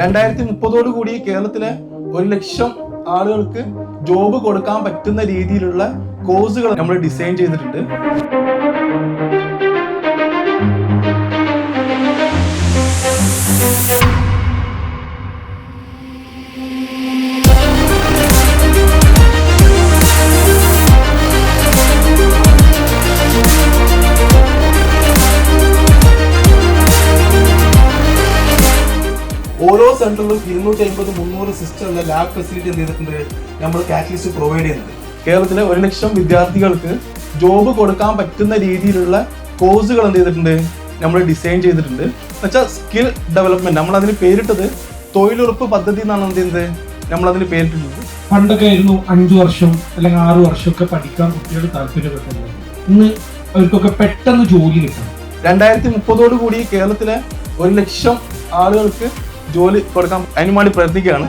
രണ്ടായിരത്തി മുപ്പതോടു കൂടി കേരളത്തിലെ ഒരു ലക്ഷം ആളുകൾക്ക് ജോബ് കൊടുക്കാൻ പറ്റുന്ന രീതിയിലുള്ള കോഴ്സുകൾ നമ്മൾ ഡിസൈൻ ചെയ്തിട്ടുണ്ട്. ഓരോ സെന്ററിലും ഇരുന്നൂറ്റി അമ്പത് മുന്നൂറ് സിസ്റ്ററുള്ള ലാബ് ഫെസിലിറ്റി എന്ത് ചെയ്തിട്ടുണ്ട്? നമ്മൾ കാറ്റലിസ്റ്റ് പ്രൊവൈഡ് ചെയ്യുന്നുണ്ട്. കേരളത്തിലെ ഒരു ലക്ഷം വിദ്യാർത്ഥികൾക്ക് ജോബ് കൊടുക്കാൻ പറ്റുന്ന രീതിയിലുള്ള കോഴ്സുകൾ എന്ത് ചെയ്തിട്ടുണ്ട്? നമ്മൾ ഡിസൈൻ ചെയ്തിട്ടുണ്ട്. എന്നുവെച്ചാൽ സ്കിൽ ഡെവലപ്മെന്റ് നമ്മൾ അതിന് പേരിട്ടത് തൊഴിലുറപ്പ് പദ്ധതി എന്നാണ് എന്ത് ചെയ്യുന്നത് നമ്മൾ അതിന് പേരിട്ടിട്ടുണ്ട്. പണ്ടൊക്കെ ആയിരുന്നു അഞ്ചു വർഷം അല്ലെങ്കിൽ ആറു വർഷമൊക്കെ പഠിക്കാൻ കുട്ടികൾ താല്പര്യപ്പെട്ടത്. ഇന്ന് അവർക്കൊക്കെ പെട്ടെന്ന് ജോലി കിട്ടണം രണ്ടായിരത്തി മുപ്പതോടു കൂടി കേരളത്തിലെ ഒരു ലക്ഷം ആളുകൾക്ക് ജോലി കൊടുക്കാൻ അതിനു വേണ്ടി പ്രയത്നിക്കുകയാണ്.